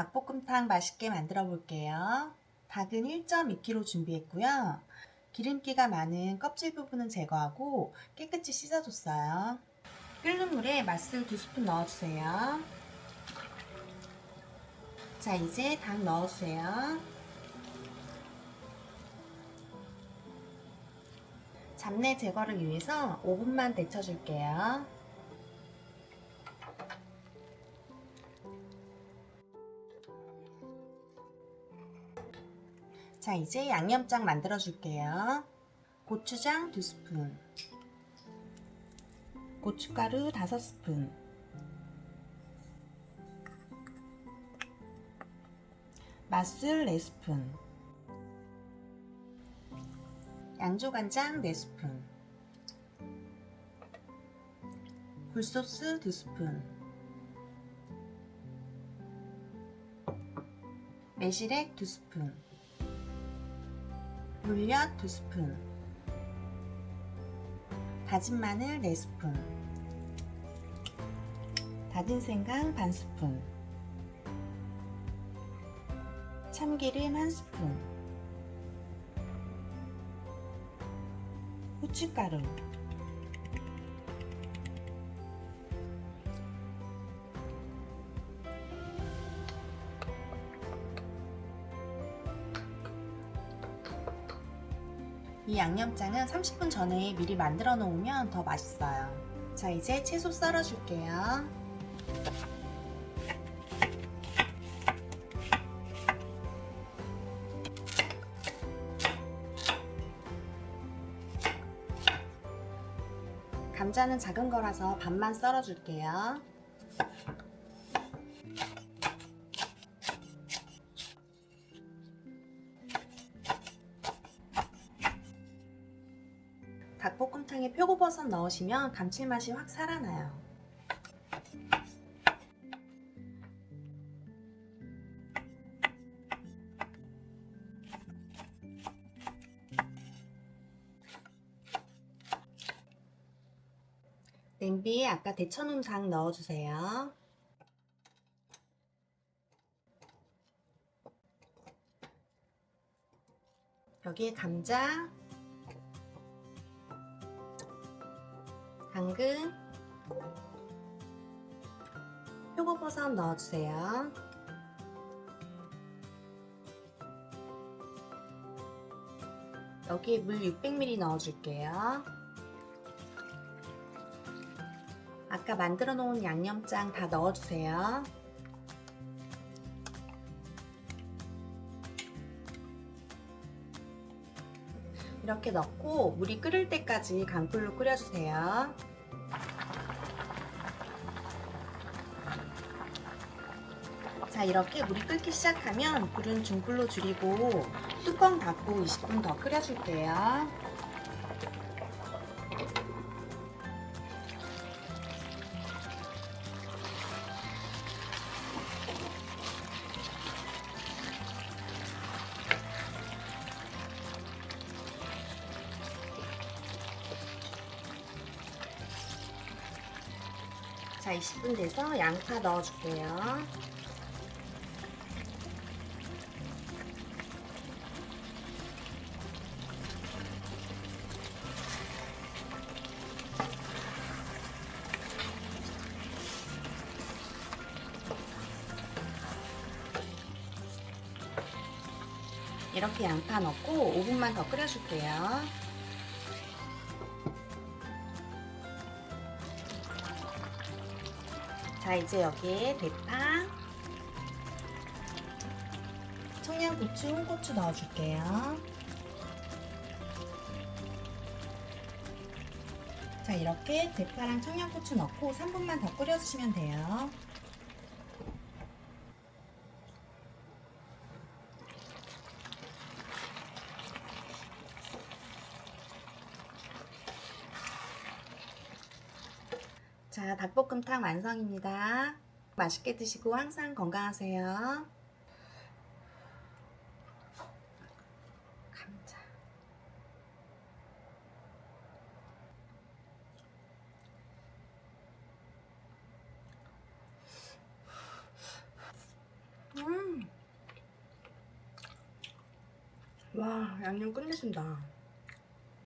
닭볶음탕 맛있게 만들어 볼게요. 닭은 1.2kg 준비했고요. 기름기가 많은 껍질 부분은 제거하고 깨끗이 씻어줬어요. 끓는 물에 맛술 2스푼 넣어주세요. 자, 이제 닭 넣어주세요. 잡내 제거를 위해서 5분만 데쳐줄게요. 자, 이제 양념장 만들어 줄게요. 고추장 2스푼, 고춧가루 5스푼, 맛술 4스푼, 양조간장 4스푼, 굴소스 2스푼, 매실액 2스푼, 물엿 2스푼, 다진 마늘 4스푼, 다진 생강 반 스푼, 참기름 1스푼, 후춧가루, 이 양념장은 30분 전에 미리 만들어 놓으면 더 맛있어요. 자, 이제 채소 썰어 줄게요. 감자는 작은 거라서 반만 썰어 줄게요. 닭볶음탕에 표고버섯 넣으시면 감칠맛이 확 살아나요. 냄비에 아까 데쳐놓은 닭 넣어주세요. 여기에 감자, 당근, 표고버섯 넣어주세요. 여기에 물 600ml 넣어줄게요. 아까 만들어 놓은 양념장 다 넣어주세요. 이렇게 넣고 물이 끓을 때까지 강불로 끓여주세요. 자, 이렇게 물이 끓기 시작하면 불은 중불로 줄이고 뚜껑 닫고 20분 더 끓여줄게요. 자, 20분 돼서 양파 넣어줄게요. 이렇게 양파 넣고 5분만 더 끓여줄게요. 자, 이제 여기에 대파, 청양고추, 홍고추 넣어줄게요. 자, 이렇게 대파랑 청양고추 넣고 3분만 더 끓여주시면 돼요. 자, 닭볶음탕 완성입니다. 맛있게 드시고 항상 건강하세요. 음. 와, 양념 끝내준다.